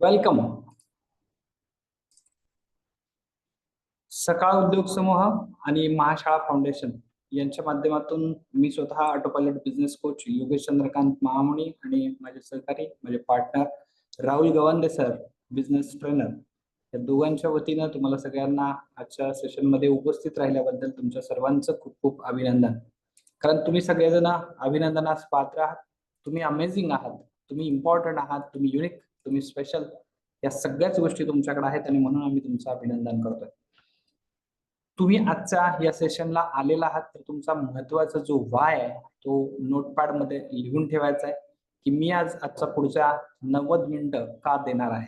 Welcome सकाळ उद्योग समूह आणि महाशाळा फाउंडेशन यांच्या माध्यमातून मी स्वतः autopilot business coach Yogesh Chandrakant Mahamani आणि माझे सहकारी माझे partner Rahul Gawande sir business trainer या दोघांच्या वतीनं तुम्हाला सगळ्यांना आजच्या सेशनमध्ये उपस्थित राहिल्याबद्दल तुमच्या सर्वांचं खूप खूप अभिनंदन. कारण तुम्ही सगळेजण अभिनंदनास पात्र आहात. तुम्ही अमेझिंग आहात. तुम्ही इम्पॉर्टंट आहात. तुम्ही युनिक तुम्ही स्पेशल या सगळ्याच गोष्टी तुमच्याकडे आहेत आणि म्हणून आम्ही तुमचं अभिनंदन करतोय. तुम्ही आजच्या या सेशनला आलेला आहात तर तुमचा महत्त्वाचा जो वाय आहे तो नोटपॅडमध्ये लिहून ठेवायचा आहे की मी आज आजचा पुढच्या नव्वद मिनिटं का देणार आहे?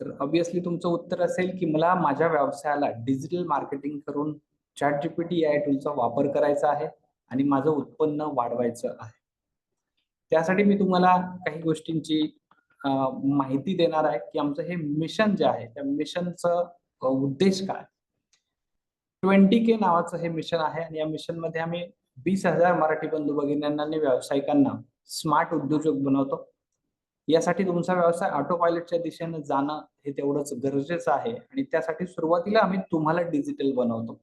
तर ऑब्विसली तुमचं उत्तर असेल की मला माझ्या व्यवसायाला डिजिटल मार्केटिंग करून चॅट जीपीटी या टूलचा वापर करायचा आहे आणि माझं उत्पन्न वाढवायचं आहे. त्यासाठी मी तुम्हाला काही गोष्टींची माहिती देणार आहे की आमचं हे मिशन जे आहे त्या मिशनचं उद्देश काय? ट्वेंटी के नावाचं हे मिशन आहे आणि या मिशनमध्ये आम्ही वीस हजार मराठी बंधू भगिनींना आणि व्यावसायिकांना स्मार्ट उद्योजक बनवतो. यासाठी तुमचा व्यवसाय ऑटो पायलटच्या दिशेने जाणं हे तेवढंच गरजेचं आहे आणि त्यासाठी सुरुवातीला आम्ही तुम्हाला डिजिटल बनवतो.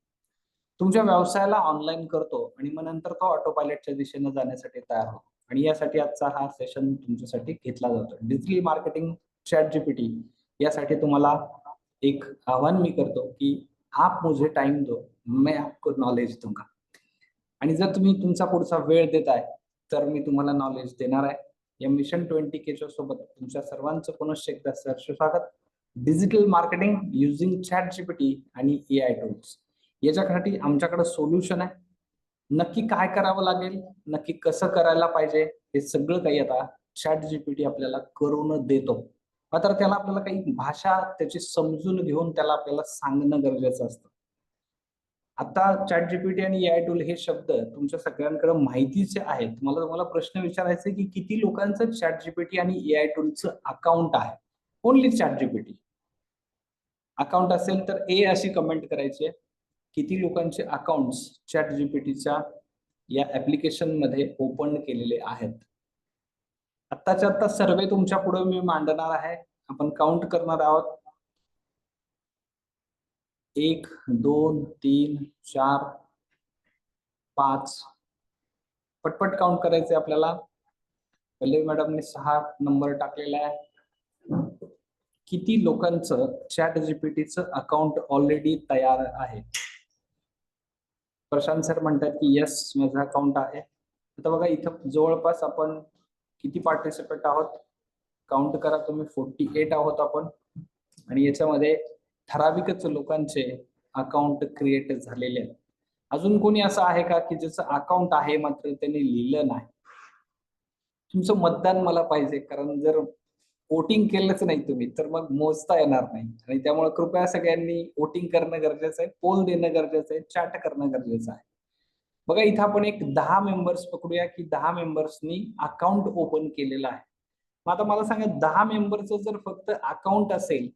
तुमच्या व्यवसायाला ऑनलाईन करतो आणि मग नंतर तो ऑटो पायलटच्या दिशेने जाण्यासाठी तयार होतो. आणि यासाठी आजचा हा सेशन तुमच्यासाठी घेतला जातो. डिजिटल मार्केटिंग चॅट जीपीटी यासाठी तुम्हाला एक आव्हान मी करतो की आप मुझे टाइम दो मैं आपको नॉलेज दूंगा. आणि जर तुम्ही तुमचा पुढचा वेळ देत आहे तर मी तुम्हाला नॉलेज देणार आहे. या मिशन ट्वेंटी केच्या सोबत तुमच्या सर्वांचं पुनश्च एकदा सर स्वागत digital marketing using chat GPT आणि ए आय टूल्स याच्यासाठी आमच्याकडे सोल्युशन आहे. नक्की काय करावं लागेल नक्की कसं करायला पाहिजे हे सगळं काही आता चॅट जीपीटी आपल्याला करून देतो. मात्र त्याला आपल्याला काही भाषा त्याची समजून घेऊन त्याला आपल्याला सांगणं गरजेचं असतं. आता चॅट जीपीटी आणि ए आय टूल हे शब्द तुमच्या सगळ्यांकडे माहितीचे आहेत तुम्हाला तुम्हाला प्रश्न विचारायचा की किती लोकांचं चॅट जीपीटी आणि ए आय टूलचं अकाउंट आहे? ओनली चॅट जीपीटी अकाउंट असेल तर ए अशी कमेंट करायची आहे. किती लोकांचे अकाउंट चॅट जीपीटीच्या या ऍप्लिकेशनमध्ये ओपन केलेले आहेत? आत्ताच्या आत्ता सर्वे तुमच्यापुढे मी मांडणार आहे. आपण काउंट करणार आहोत. एक दोन तीन चार पाच. पटपट काउंट करायचे आपल्याला. पल्लवी मॅडमने सहा नंबर टाकलेला आहे. किती लोकांचं चॅट जीपीटीचं अकाउंट ऑलरेडी तयार आहे? प्रशांत सर म्हणतात की येस माझा अकाउंट आहे. आता बघा इथं जवळपास आपण किती पार्टिसिपेट आहोत? काउंट करा तुम्ही फोर्टी एट आहोत आपण. आणि याच्यामध्ये ठराविकच लोकांचे अकाउंट क्रिएट झालेले आहेत. अजून कोणी असं आहे का की ज्याचं अकाउंट आहे मात्र त्यांनी लिहिलं नाही? तुमचं मतदान मला पाहिजे कारण जर वोटिंग केलंच नाही तुम्ही तर मग मोजता येणार नाही. आणि त्यामुळे कृपया सगळ्यांनी वोटिंग करणं गरजेचं आहे पोल देणं गरजेचं आहे चॅट करणं गरजेचं आहे. बघा इथं आपण एक दहा मेंबर्स पकडूया की दहा मेंबर्सनी अकाउंट ओपन केलेलं आहे. मग आता मला सांगा दहा मेंबरचं जर फक्त अकाउंट असेल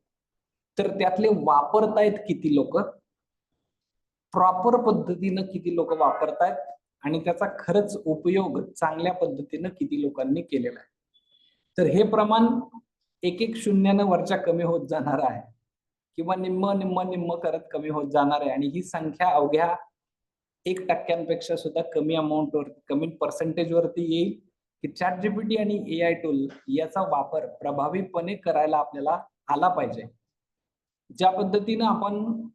तर त्यातले वापरतायत किती लोक? प्रॉपर पद्धतीनं किती लोक वापरतायत? आणि त्याचा खरंच उपयोग चांगल्या पद्धतीनं किती लोकांनी केलेला आहे? तर हे प्रमाण एक एक शून्यानं वरच्या कमी होत जाणार आहे. किंवा निम्म निम्म निम्म करत कमी होत जाणार आहे. आणि ही संख्या अवघ्या एक टक्क्यांपेक्षा सुद्धा कमी अमाऊंट वर कमी पर्सेंटेज वरती येईल. की चॅट जीपीटी आणि ए आय टूल याचा वापर प्रभावीपणे करायला आपल्याला आला पाहिजे. ज्या पद्धतीनं आपण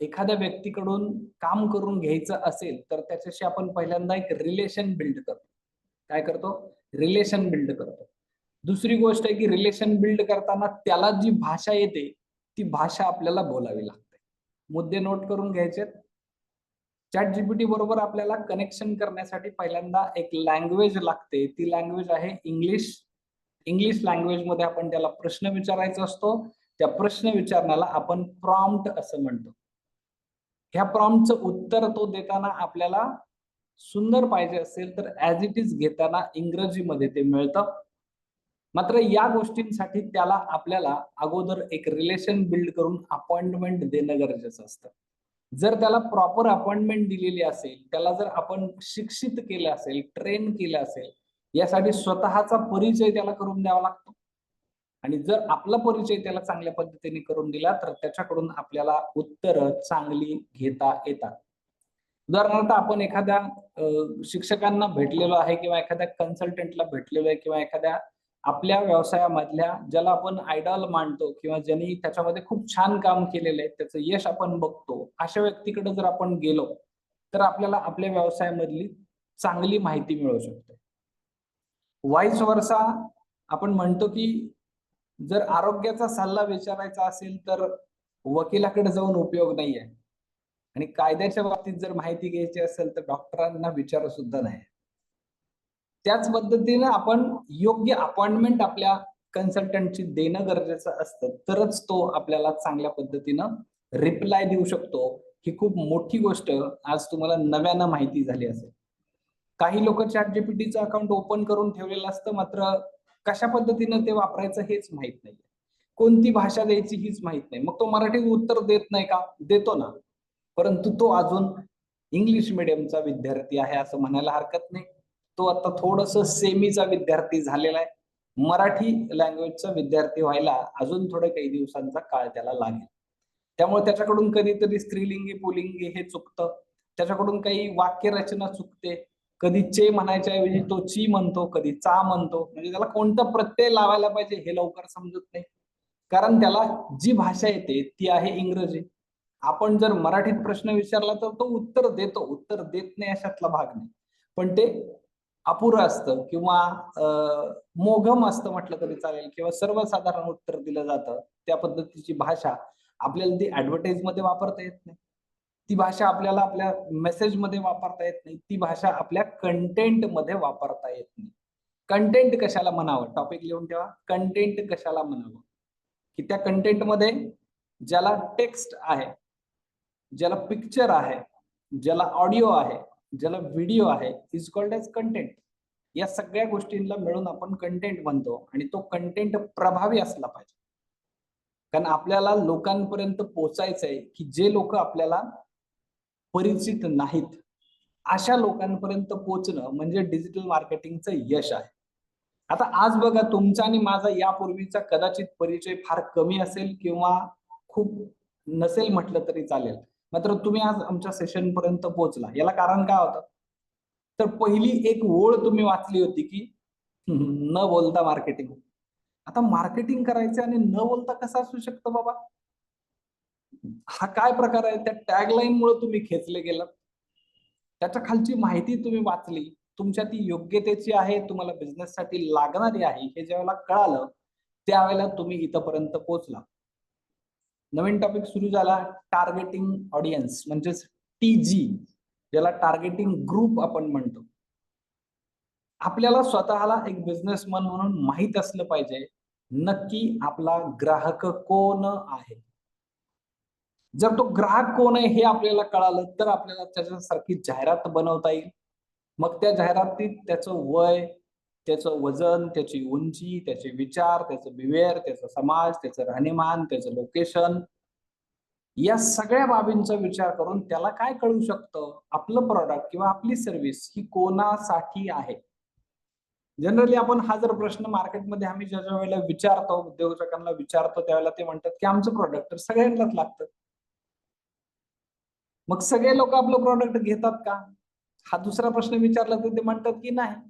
एखाद्या व्यक्तीकडून काम करून घ्यायचं असेल तर त्याच्याशी आपण पहिल्यांदा एक रिलेशन बिल्ड करतो. काय करतो? रिलेशन बिल्ड करतो. दुसरी गोष्ट आहे की रिलेशन बिल्ड करताना त्याला जी भाषा येते ती भाषा आपल्याला बोलावी लागते. मुद्दे नोट करून घ्यायचे चॅट जीपीटी बरोबर आपल्याला कनेक्शन करण्यासाठी पहिल्यांदा एक लँग्वेज लागते. ती लँग्वेज आहे इंग्लिश इंग्लिश लँग्वेजमध्ये आपण त्याला प्रश्न विचारायचा असतो. त्या प्रश्न विचारण्याला आपण प्रॉम्प्ट असं म्हणतो. ह्या प्रॉम्प्टचं उत्तर तो देताना आपल्याला सुंदर पाहिजे असेल तर ऍज इट इज घेताना इंग्रजीमध्ये ते मिळतं. मात्र या गोष्टींसाठी त्याला आपल्याला अगोदर एक रिलेशन बिल्ड करून अपॉइंटमेंट देणं गरजेचं असतं. जर त्याला प्रॉपर अपॉइंटमेंट दिलेली असेल त्याला जर आपण शिक्षित केलं असेल ट्रेन केलं असेल यासाठी स्वतःचा परिचय त्याला करून द्यावा लागतो. आणि जर आपला परिचय त्याला चांगल्या पद्धतीने करून दिला तर त्याच्याकडून आपल्याला उत्तर चांगली घेता येतात. उदाहरणार्थ आपण एखाद्या शिक्षकांना भेटलेलो आहे किंवा एखाद्या कन्सल्टंटला भेटलेलो आहे किंवा एखाद्या आपल्या व्यवसायामधल्या ज्याला आपण आयडॉल मानतो किंवा ज्यांनी त्याच्यामध्ये खूप छान काम केलेलं आहे त्याचं यश आपण बघतो अशा व्यक्तीकडे जर आपण गेलो तर आपल्याला आपल्या व्यवसायामधली चांगली माहिती मिळू शकते. वाईस वर्षा आपण म्हणतो की जर आरोग्याचा सल्ला विचारायचा असेल तर वकिलाकडे जाऊन उपयोग नाही आहे आणि कायद्याच्या बाबतीत जर माहिती घ्यायची असेल तर डॉक्टरांना विचारू सुद्धा नाही. त्याच पद्धतीने आपण योग्य अपॉइंटमेंट आपल्या कन्सल्टंटची देणं गरजेचं असतं. तरच तो आपल्याला चांगल्या पद्धतीनं रिप्लाय देऊ शकतो. ही खूप मोठी गोष्ट आज तुम्हाला नव्यानं माहिती झाली असेल. काही लोक चॅट जीपीटीचं अकाउंट ओपन करून ठेवलेलं असतं मात्र कशा पद्धतीनं ते वापरायचं हेच माहीत नाही कोणती भाषा द्यायची हीच माहीत नाही. मग तो मराठीत उत्तर देत नाही का? देतो ना. परंतु तो अजून इंग्लिश मिडियमचा विद्यार्थी आहे असं म्हणायला हरकत नाही. तो आता थोडस सेमीचा विद्यार्थी झालेला आहे. मराठी लँग्वेजचा विद्यार्थी व्हायला अजून थोडे काही दिवसांचा काळ त्याला लागेल. त्यामुळे त्याच्याकडून कधीतरी स्त्रीलिंगी पुलिंगी हे चुकतं. त्याच्याकडून काही वाक्य रचना चुकते. कधी चे म्हणायच्या ऐवजी तो ची म्हणतो कधी चा म्हणतो. म्हणजे त्याला कोणता प्रत्यय लावायला पाहिजे हे लवकर समजत नाही. कारण त्याला जी भाषा येते ती आहे इंग्रजी. आपण जर मराठीत प्रश्न विचारला तर तो उत्तर देतो. उत्तर देत नाही अशातला भाग नाही. पण ते अपुरं असतं किंवा मोघम असतं म्हटलं तरी चालेल किंवा सर्वसाधारण उत्तर दिलं जातं त्या पद्धतीची भाषा आपल्याला ती ऍडव्हर्टाईजमध्ये वापरता येत नाही. ती भाषा आपल्याला आपल्या मेसेजमध्ये वापरता येत नाही. ती भाषा आपल्या कंटेंटमध्ये वापरता येत नाही. कंटेंट कशाला म्हणावं? टॉपिक लिहून ठेवा. कंटेंट कशाला म्हणावं? की त्या कंटेंटमध्ये ज्याला टेक्स्ट आहे ज्याला पिक्चर आहे ज्याला ऑडिओ आहे ज्याला व्हिडिओ आहे इज कॉल्ड एज कंटेंट या सगळ्या गोष्टींना मिळून आपण कंटेंट म्हणतो आणि तो कंटेंट प्रभावी असला पाहिजे. कारण आपल्याला लोकांपर्यंत पोचायचं आहे की जे लोक आपल्याला परिचित नाहीत अशा लोकांपर्यंत पोचणं म्हणजे डिजिटल मार्केटिंगचं यश आहे. आता आज बघा तुमचा आणि माझा यापूर्वीचा कदाचित परिचय फार कमी असेल किंवा खूप नसेल म्हटलं तरी चालेल. मात्र तुम्ही आज आमच्या सेशन पर्यंत पोहोचला. याला कारण काय होतं? तर पहिली एक ओळ तुम्ही वाचली होती की न बोलता मार्केटिंग आता मार्केटिंग करायचं आणि न बोलता कसं असू शकतं बाबा? हा काय प्रकार आहे? त्या टॅगलाईन मुळे तुम्ही खेचले गेलात. त्याच्या खालची माहिती तुम्ही वाचली. तुमच्या ती योग्यतेची आहे तुम्हाला बिझनेससाठी लागणारी आहे. हे ज्यावेळेला कळालं त्यावेळेला तुम्ही इथपर्यंत पोहोचला. नवीन टॉपिक सुरू झाला टार्गेटिंग ऑडियन्स म्हणजेच टी जी ज्याला टार्गेटिंग ग्रुप आपण म्हणतो. आपल्याला स्वतःला एक बिझनेसमन म्हणून माहीत असलं पाहिजे. नक्की आपला ग्राहक कोण आहे? जर तो ग्राहक कोण आहे हे आपल्याला कळालं तर आपल्याला त्याच्यासारखी जाहिरात बनवता येईल. मग त्या जाहिरातीत त्याचं वय त्याचं वजन त्याची उंची त्याचे विचार त्याचं बिहेवियर त्याचा समाज त्याचं राहणीमान त्याचं लोकेशन या सगळ्या बाबींचा विचार करून त्याला काय कळू शकतं? आपलं प्रॉडक्ट किंवा आपली सर्व्हिस ही कोणासाठी आहे? जनरली आपण हा जर प्रश्न मार्केटमध्ये आम्ही ज्या ज्या वेळेला विचारतो उद्योजकांना विचारतो त्यावेळेला ते म्हणतात की आमचं प्रॉडक्ट तर सगळ्यांनाच लागतं. मग सगळे लोक आपलं प्रॉडक्ट घेतात का? हा दुसरा प्रश्न विचारला तर ते म्हणतात की नाही.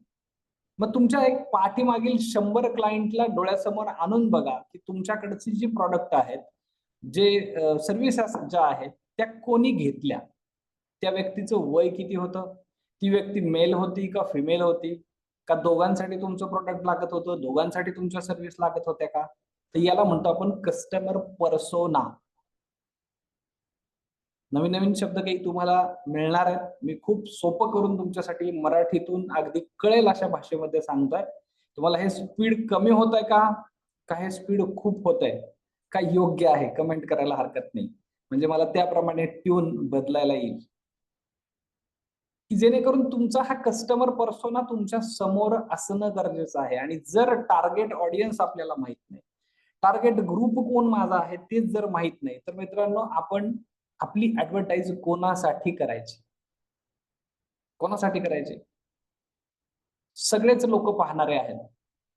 मग तुमच्या एक पाठीमागील शंभर क्लायंटला डोळ्यासमोर आणून बघा की तुमच्याकडची जी प्रॉडक्ट आहेत जे सर्व्हिसेस ज्या आहेत त्या कोणी घेतल्या? त्या व्यक्तीचं वय किती होतं? ती व्यक्ती मेल होती का फिमेल होती? का दोघांसाठी तुमचं प्रोडक्ट लागत होतं? दोघांसाठी तुमच्या सर्व्हिस लागत होत्या का? तर याला म्हणतो आपण कस्टमर परसोना नवीन नवीन शब्द काही तुम्हाला मिळणार आहेत. मी खूप सोपं करून तुमच्यासाठी मराठीतून अगदी कळेल अशा भाषेमध्ये सांगतोय. तुम्हाला हे स्पीड कमी होत आहे का? का हे स्पीड खूप होत आहे का योग्य आहे? कमेंट करायला हरकत नाही. म्हणजे मला त्याप्रमाणे ट्यून बदलायला येईल. की जेणेकरून तुमचा हा कस्टमर पर्सोना तुमच्यासमोर असणं गरजेचं आहे. आणि जर टार्गेट ऑडियन्स आपल्याला माहीत नाही टार्गेट ग्रुप कोण माझा आहे तेच जर माहीत नाही. तर मित्रांनो आपण आपली ऍडव्हर्टाईज कोणासाठी करायची? कोणासाठी करायची? सगळेच लोक पाहणारे आहेत.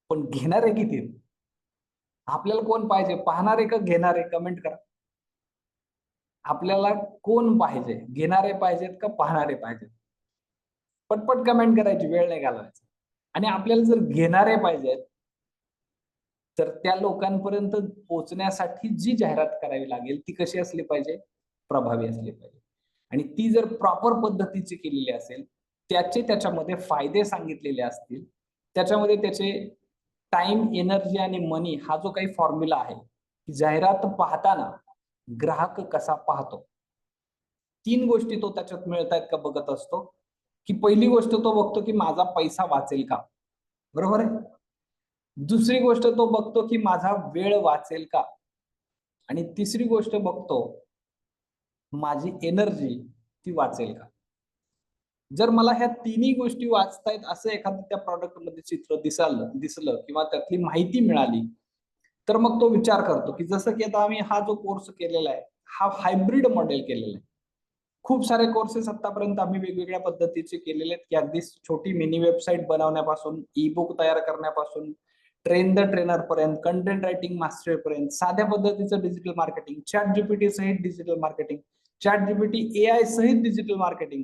पण घेणारे किती? आपल्याला कोण पाहिजे? पाहणारे का घेणारे? कमेंट करा. आपल्याला कोण पाहिजे? घेणारे पाहिजेत का पाहणारे पाहिजेत? पटपट कमेंट करायची वेळ नाही घालवायचा. आणि आपल्याला जर घेणारे पाहिजेत तर त्या लोकांपर्यंत पोहोचण्यासाठी जी जाहिरात करावी लागेल ती कशी असली पाहिजे? प्रभावी असली पाहिजे. आणि ती जर प्रॉपर पद्धतीची केलेली असेल त्याचे त्याच्यामध्ये फायदे सांगितलेले असतील त्याच्यामध्ये त्याचे टाइम एनर्जी आणि मनी हा जो काही फॉर्म्युला आहे की जाहिरात पाहताना ग्राहक कसा पाहतो? तीन गोष्टी तो त्याच्यात मिळत आहेत का बघत असतो? की पहिली गोष्ट तो बघतो की माझा पैसा वाचेल का? बरोबर आहे? दुसरी गोष्ट तो बघतो की माझा वेळ वाचेल का? आणि तिसरी गोष्ट बघतो माझी एनर्जी ती वाचेल का? जर मला ह्या तिन्ही गोष्टी वाचतायत असं एखादं त्या प्रॉडक्टमध्ये चित्र दिसाल दिसलं किंवा त्यातली माहिती मिळाली तर मग तो विचार करतो की जसं की आता आम्ही हा जो कोर्स केलेला आहे हा हायब्रिड मॉडेल केलेला आहे. खूप सारे कोर्सेस आतापर्यंत आम्ही वेगवेगळ्या पद्धतीचे केलेले आहेत की अगदी छोटी मिनी वेबसाईट बनवण्यापासून ई बुक तयार करण्यापासून ट्रेन द ट्रेनर पर्यंत कंटेंट रायटिंग मास्टर पर्यंत साध्या पद्धतीचं डिजिटल मार्केटिंग चॅट जीपीटी सहित digital marketing chat GPT A I सहित डिजिटल मार्केटिंग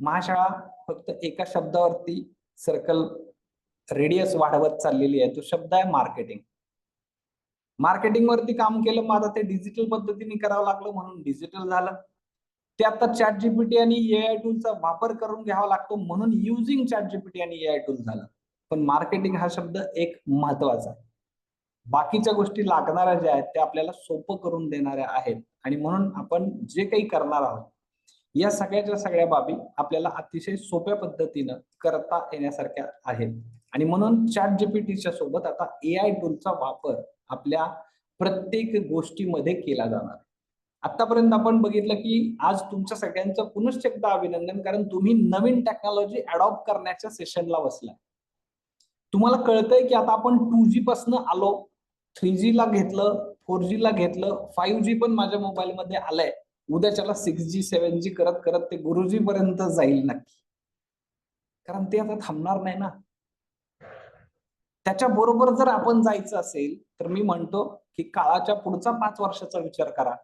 महाशाळा फक्त एका शब्दावरती सर्कल रेडियस वाढवत चाललेली आहे. तो शब्द आहे मार्केटिंग मार्केटिंग वरती काम केलं मग आता ते डिजिटल पद्धतीने करावं लागलं म्हणून डिजिटल झालं. ते आता चॅट जीपीटी आणि एआय टूलचा वापर करून घ्यावा लागतो म्हणून युझिंग चॅट जीपीटी आणि एआय टूल झालं. पण मार्केटिंग हा शब्द एक महत्त्वाचा आहे. बाकीच्या गोष्टी लागणाऱ्या ज्या आहेत त्या आपल्याला सोपं करून देणाऱ्या आहेत. आणि म्हणून आपण जे काही करणार आहोत या सगळ्याच्या सगळ्या बाबी आपल्याला अतिशय सोप्या पद्धतीनं करता येण्यासारख्या आहेत. आणि म्हणून चॅट जीपीटीच्या सोबत आता ए आय टूलचा वापर आपल्या प्रत्येक गोष्टीमध्ये केला जाणार. आतापर्यंत आपण बघितलं की आज तुमच्या सगळ्यांचं पुनश्च एकदा अभिनंदन कारण तुम्ही नवीन टेक्नॉलॉजी अडॉप्ट करण्याच्या सेशनला बसलाय. तुम्हाला कळतंय की आता आपण टू जी पासन आलो थ्री जी ला घेतलं फोर जी ला घेतलं फाईव्ह जी पण माझ्या मोबाईलमध्ये आलंय. उद्याच्याला सिक्स जी सेव्हन जी करत करत ते गुरुजी पर्यंत जाईल नक्की. कारण ते आता थांबणार नाही ना. त्याच्या बरोबर जर आपण जायचं असेल तर मी म्हणतो की काळाच्या पुढचा पाच वर्षाचा विचार करा.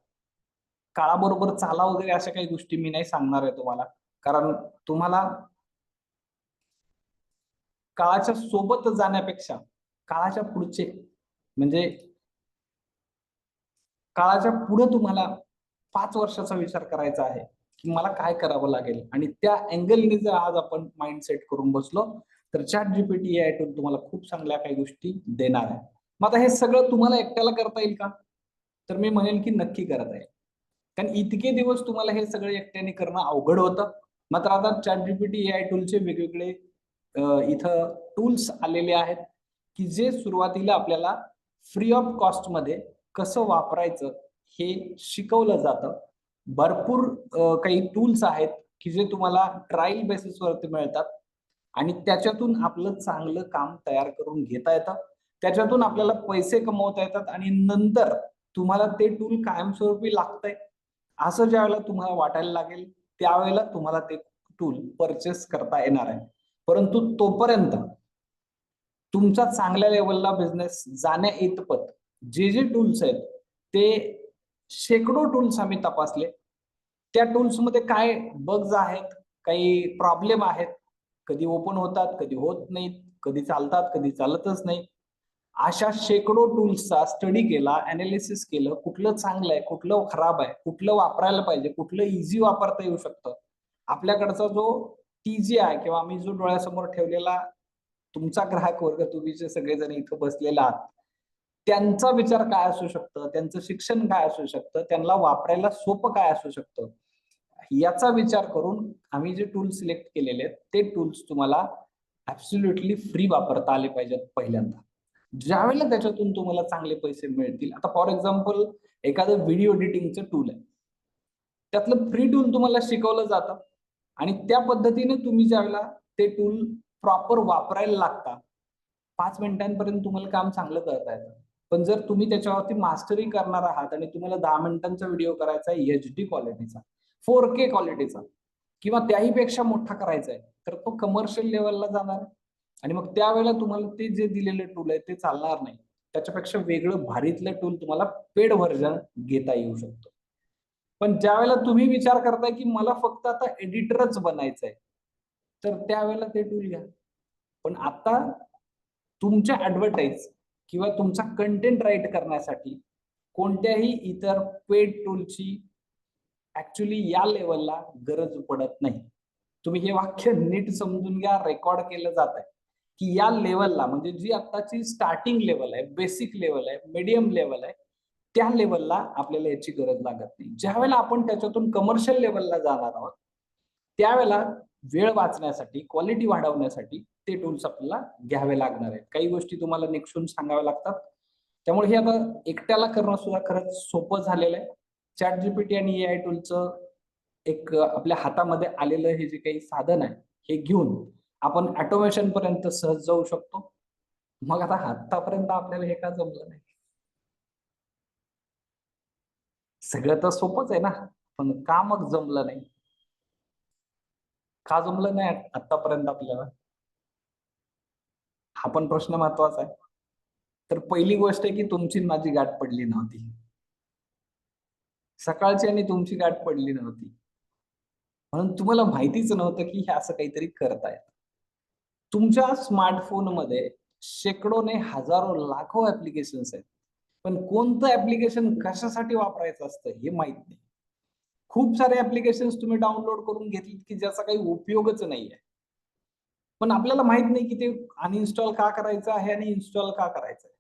काळाबरोबर चाला वगैरे अशा काही गोष्टी मी नाही सांगणार आहे तुम्हाला. कारण तुम्हाला काळाच्या सोबत जाण्यापेक्षा काळाच्या पुढचे म्हणजे काळाच्या पुढे तुम्हाला पाच वर्षाचा विचार करायचा आहे की मला काय करावं लागेल? आणि त्या अँगलने जर आज आपण माइंडसेट करून बसलो तर चॅट जीपीटी आय टूल तुम्हाला खूप चांगल्या काही गोष्टी देणार आहे. मग आता हे सगळं तुम्हाला एकट्याला करता येईल का? तर मी म्हणेन की नक्की करता येईल. कारण इतके दिवस तुम्हाला हे सगळं एकट्याने करणं अवघड होतं. मात्र आता चॅट जीपीटी ए आय टूलचे वेगवेगळे इथं टूल्स आलेले आहेत की जे सुरुवातीला आपल्याला फ्री ऑफ कॉस्टमध्ये कसं वापरायचं हे शिकवलं जातं. भरपूर काही टूल्स आहेत की जे तुम्हाला ट्रायल बेसिसवरती मिळतात आणि त्याच्यातून आपलं चांगलं काम तयार करून घेता येतं. त्याच्यातून आपल्याला पैसे कमवता येतात आणि नंतर तुम्हाला ते टूल कायमस्वरूपी लागतंय. असं ज्या वेळेला तुम्हाला वाटायला लागेल त्यावेळेला तुम्हाला ते टूल परचेस करता येणार आहे. परंतु तोपर्यंत तुमचा चांगल्या लेवलला बिझनेस जाण्या इतपत जे जे टूल्स आहेत ते शेकडो टूल्स आम्ही तपासले. त्या टूल्समध्ये काय बग्ज आहेत काही प्रॉब्लेम आहेत कधी ओपन होतात कधी होत नाहीत कधी चालतात कधी चालतच नाही. अशा शेकडो टूल्सचा स्टडी केला अनालिसिस केलं कुठलं चांगलं आहे कुठलं खराब आहे कुठलं वापरायला पाहिजे कुठलं इझी वापरता येऊ शकतं. आपल्याकडचा जो टीजी आहे किंवा आम्ही जो डोळ्यासमोर ठेवलेला तुमचा ग्राहक वर्ग तुम्ही जे सगळेजण इथं बसलेला आहात त्यांचा विचार काय असू शकतं? त्यांचं शिक्षण काय असू शकतं? त्यांना वापरायला सोपं काय असू शकतं? याचा विचार करून आम्ही जे टूल सिलेक्ट केलेले आहेत ते टूल्स तुम्हाला ऍब्सोल्युटली फ्री वापरता आले पाहिजेत पहिल्यांदा. ज्या वेळेला त्याच्यातून तुम्हाला चांगले पैसे मिळतील आता फॉर एक्झाम्पल एखादं व्हिडिओ एडिटिंगचं टूल आहे. त्यातलं फ्री टूल तुम्हाला शिकवलं जातं आणि त्या पद्धतीने तुम्ही ज्यावेळेला ते टूल प्रॉपर वापरायला लागता पाच मिनिटांपर्यंत तुम्हाला काम चांगलं करता येतं. पण जर तुम्ही त्याच्यावरती मास्टरी करणार आहात आणि तुम्हाला दहा मिनिटांचा व्हिडिओ करायचा आहे एच डी क्वालिटीचा फोर के क्वालिटीचा किंवा त्याही पेक्षा मोठा करायचा आहे तर तो कमर्शियल लेवलला जाणार. आणि मग त्यावेळेला तुम्हाला ते जे दिलेले टूल आहे ते चालणार नाही. त्याच्यापेक्षा वेगळं भारीतलं टूल तुम्हाला पेड व्हर्जन घेता येऊ शकतो. पण ज्यावेळेला तुम्ही विचार करताय की मला फक्त आता एडिटरच बनायचं आहे तर त्यावेळेला ते टूल घ्या. पण आता तुमच्या ऍडव्हर्टाईज किंवा तुमचा कंटेंट राईट करण्यासाठी कोणत्याही इतर पेड टूलची ऍक्च्युली या लेवलला गरज पडत नाही. तुम्ही हे वाक्य नीट समजून घ्या रेकॉर्ड केलं जात आहे. की या लेवलला म्हणजे जी आताची स्टार्टिंग लेवल आहे बेसिक लेवल आहे मीडियम लेवल आहे त्या लेवलला आपल्याला याची गरज लागत नाही. ज्या वेळेला आपण त्याच्यातून कमर्शियल लेवलला जाणार आहोत त्यावेळेला वेळ वाचण्यासाठी क्वालिटी वाढवण्यासाठी ते टूल्स आपल्याला घ्यावे लागणार आहेत. काही गोष्टी तुम्हाला निक्षून सांगाव्या लागतात. त्यामुळे हे आता एकट्याला करणं सुद्धा खरंच सोपं झालेलं आहे. चॅट जीपीटी आणि ए आय टूलचं एक आपल्या हातामध्ये आलेलं हे जे काही साधन आहे हे घेऊन आपण ऑटोमेशन पर्यंत सहज जाऊ शकतो. मग आता आतापर्यंत आपल्याला हे का जमलं नाही? सगळं तर सोपंच आहे ना. पण का मग जमलं नाही? का जमलं नाही आतापर्यंत आपल्याला. हा पण प्रश्न महत्त्वाचा आहे. तर पहिली गोष्ट आहे की तुमची माझी गाठ पडली नव्हती. सकाळची आणि तुमची गाठ पडली नव्हती. म्हणून तुम्हाला माहितीच नव्हतं की हे असं काहीतरी करतायत तुमच्या स्मार्टफोनमध्ये शेकडोने हजारो लाखो ऍप्लिकेशन्स आहेत. पण कोणतं ऍप्लिकेशन कशासाठी वापरायचं असतं हे माहीत नाही. खूप सारे ऍप्लिकेशन्स तुम्ही डाउनलोड करून घेतलीत की ज्याचा काही उपयोगच नाहीये. पण आपल्याला माहीत नाही की ते अनइन्स्टॉल का करायचं आहे आणि इन्स्टॉल का करायचं आहे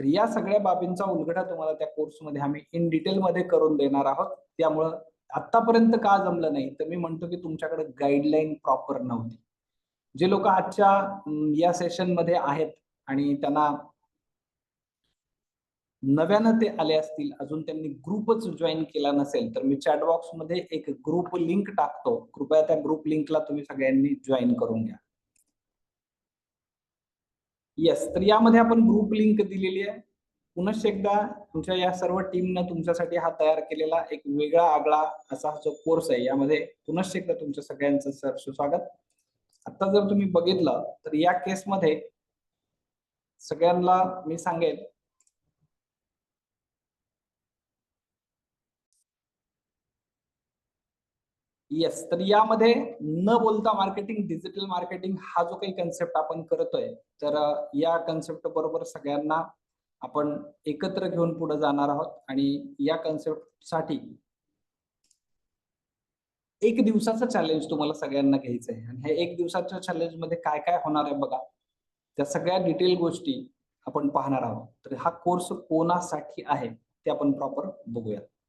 तर या सगळ्या बाबींचा उलगडा तुम्हाला त्या कोर्समध्ये आम्ही इन डिटेल मध्ये करून देणार आहोत. त्यामुळं आतापर्यंत का जमलं नाही तर मी म्हणतो की तुमच्याकडे गाईडलाईन प्रॉपर नव्हती. जे लोक आजच्या या सेशनमध्ये आहेत आणि त्यांना नव्यानं ते आले असतील अजून त्यांनी ग्रुपच जॉईन केला नसेल तर मी चॅट बॉक्समध्ये एक ग्रुप लिंक टाकतो. कृपया त्या ग्रुप लिंकला तुम्ही सगळ्यांनी जॉईन करून घ्या. येस तर यामध्ये आपण ग्रुप लिंक दिलेली आहे. पुनश्च एकदा तुमच्या या सर्व टीमनं तुमच्यासाठी हा तयार केलेला एक वेगळा आगळा असा जो कोर्स आहे यामध्ये पुनश्च एकदा तुमच्या सगळ्यांचं सर सुस्वागत. आता जर तुम्ही बघितलं तर या केसमध्ये सगळ्यांना मी सांगेल येस तर यामध्ये न बोलता मार्केटिंग डिजिटल मार्केटिंग हा जो काही कन्सेप्ट आपण करतोय तर या कन्सेप्ट बरोबर सगळ्यांना आपण एकत्र घेऊन पुढे जाणार आहोत आणि या कन्सेप्टसाठी एक दिवसाचं चॅलेंज तुम्हाला सगळ्यांना घ्यायचं आहे. आणि हे एक दिवसाच्या चॅलेंजमध्ये काय काय होणार आहे बघा. त्या सगळ्या डिटेल गोष्टी आपण पाहणार आहोत. तर हा कोर्स कोणासाठी आहे ते आपण प्रॉपर बघूया